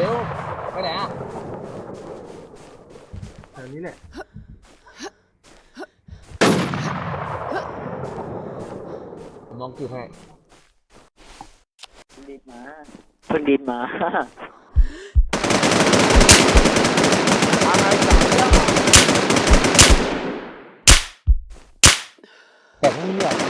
ร็วไปไหนอะแถวนี้แหละผมองคือให้ดินมาเพิ่งดินมา อะไรสามเรื่องแต่พวกนี้อะ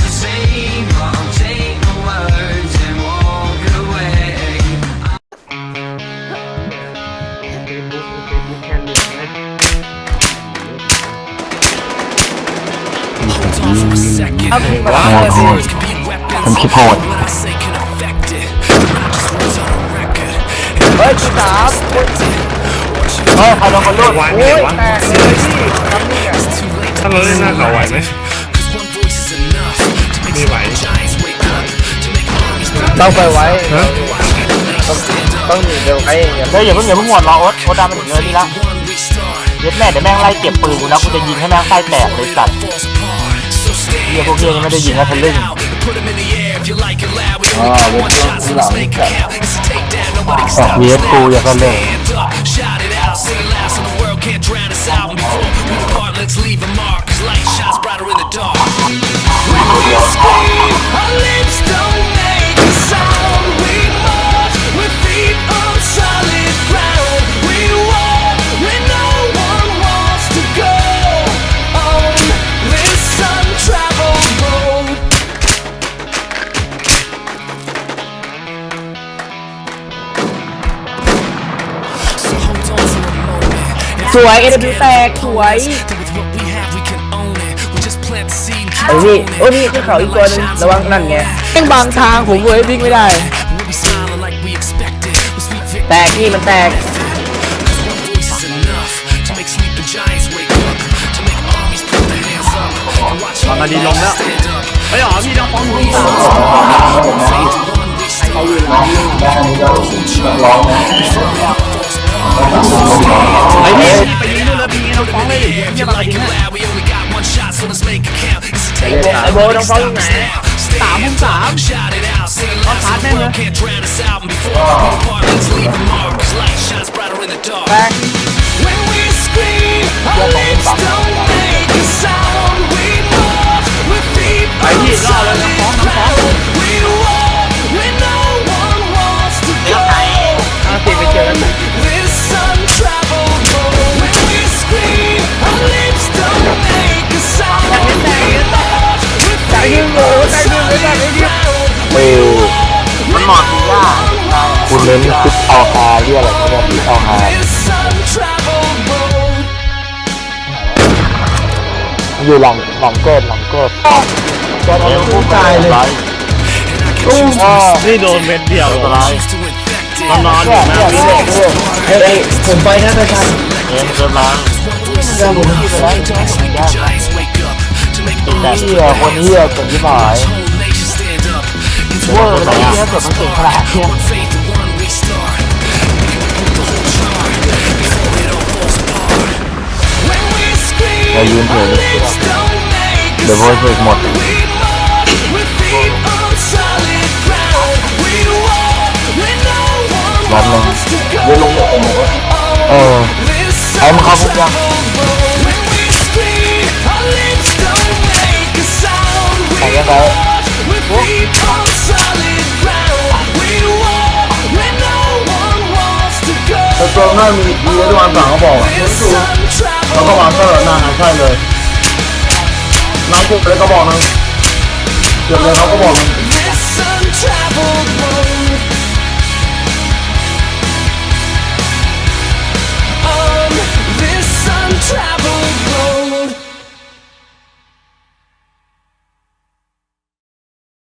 affect it. Not just words on a record. เฮ้ยที่สามเออใครโดนคนรูดวโอ้ยแตกเลยพี่ทำนี่ไงถ้าเราเล่นหน้าเขาไหวไหมไม่ไหวต้องไปไว้ฮะต้องหนีเร็วไอ้เฮ้ยอย่าเพิ่งอย่าเพิ่งหมดรอโอ๊ตโอ๊ตดำมันถึงเลยนี่ละเย็ดแม่เดี๋ยวแม่งไล่เก็บปืนกูแล้วกูจะยิงให้แม่งไส้แตกเลยสัตว์ เฮียพวกเฮียยังไม่ได้ยิงนะทะลึ่ง out. Put 'em in the air if you like it loud. We only got one shot, so let's make it count. It's a takedown, nobody can ออก stop เวีย us กู now. อย่าก็เลย สวย AW แตกสวยไอ้นี่โอ้นี่ขึ้นเขาอีกตัวหนึงระวังนั่นไงแม่งบางทางผมเว้ยวิ่งไม่ได้ แตกนี่มันแตกมาดีลมแล้วไอ้หรอพี่น้องฟ้องพี่ไไอ้โบน้องฟ้องอยู่ไหนสามพุ่มสามเอาพาร์ทแม่งเลยแตก When we scream, our lips don't ออมันหมอนดีว่าคุณเน้นคิดเอาฮาเรียกอะไรเขาเรียกคิดเอาฮา This untraveled road. อยู่หลังหลังเกิดหลังเกิดเกิดอะไรกูตายเลยตู้อ๋อนี่โดนเม็ดเดียวอะไรนอนนอนอเนี่ยู่ยนะเนี่ยเนี่ยเฮ้ยผมไปนะประชันเอ็มเกินล้างเรื่องผมที่ไปแล้วจะให้ผมได้แต่ที่คนนี้เก่งที่หมาย เวอร์แล้วที่ถ้าเกิดมันเก่งขนาดเนี้ยเรายืนเฉยเดี๋ยวโวยเสกหมดนัดหนึ่งเดี๋ยวลงเออไอ้มึงเข้าคุกยังใครก็ได้ ตัวหน้ามีมีทุกวันสั่งเขาบอกอะแล้วก็วางก็หน้าใช่เลยน้ำคุกเลยก็บอกนางเกือบเลยเขาก็บอกนึง